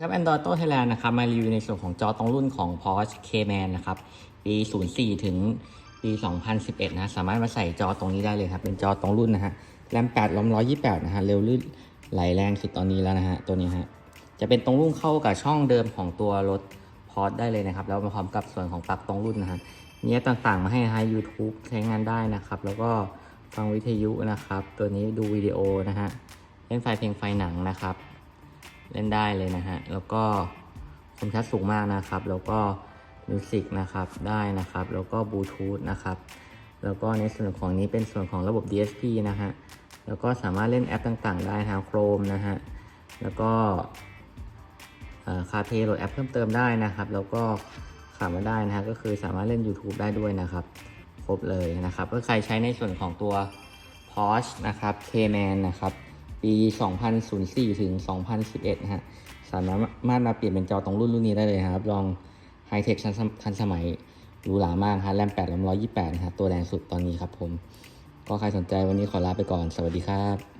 ครับ Android Auto Thailand นะครับ มารีวิวในส่วนของจอตรงรุ่นของ Porsche Cayman นะครับ ปี 04 ถึงปี 2011 นะ สามารถมาใส่จอตรงนี้ได้เลยครับ เป็นจอตรงรุ่นนะฮะ แรม8 ROM 128 นะฮะ เร็วลื่นไหลแรงสุดตอนนี้แล้วนะฮะ ตัวนี้ฮะ จะเป็นตรงรุ่นเข้ากับช่องเดิมของตัวรถ Porsche ได้เลยนะครับ แล้วมาพร้อมกับส่วนของปลั๊กตรงรุ่นนะฮะมีแอปต่างๆ มาให้นะฮะ YouTube ใช้งานได้นะครับ แล้วก็ฟังวิทยุนะครับ ตัวนี้ดูวิดีโอนะฮะ เล่นไฟล์เพลงไฟหนังนะครับ เล่นได้เลยนะฮะ แล้วก็คมชัดสูงมากนะครับ แล้วก็มิวสิกนะครับได้นะครับ แล้วก็บลูทูธนะครับ แล้วก็ในส่วนของนี้เป็นส่วนของระบบ DSP นะฮะ แล้วก็สามารถเล่นแอปต่างๆ ได้ทาง Chrome นะฮะ แล้วก็คาเพย์โหลดแอปเพิ่มเติมได้นะครับ แล้วก็ขาดไม่ได้นะฮะ ก็คือสามารถเล่น YouTube ได้ด้วยนะครับ ครบเลยนะครับก็ใครใช้ในส่วนของตัว Porsche นะครับ Cayman นะครับ ปี 2004 ถึง 2011 นะฮะ สามารถมาเปลี่ยนเป็นจอตรงรุ่นรุ่นนี้ได้เลยครับ ลองไฮเทคทันสมัยหรูหรามากฮะแรม8แรม128 นะครับ ตัวแรงสุดตอนนี้ครับผม ก็ใครสนใจวันนี้ขอลาไปก่อน สวัสดีครับ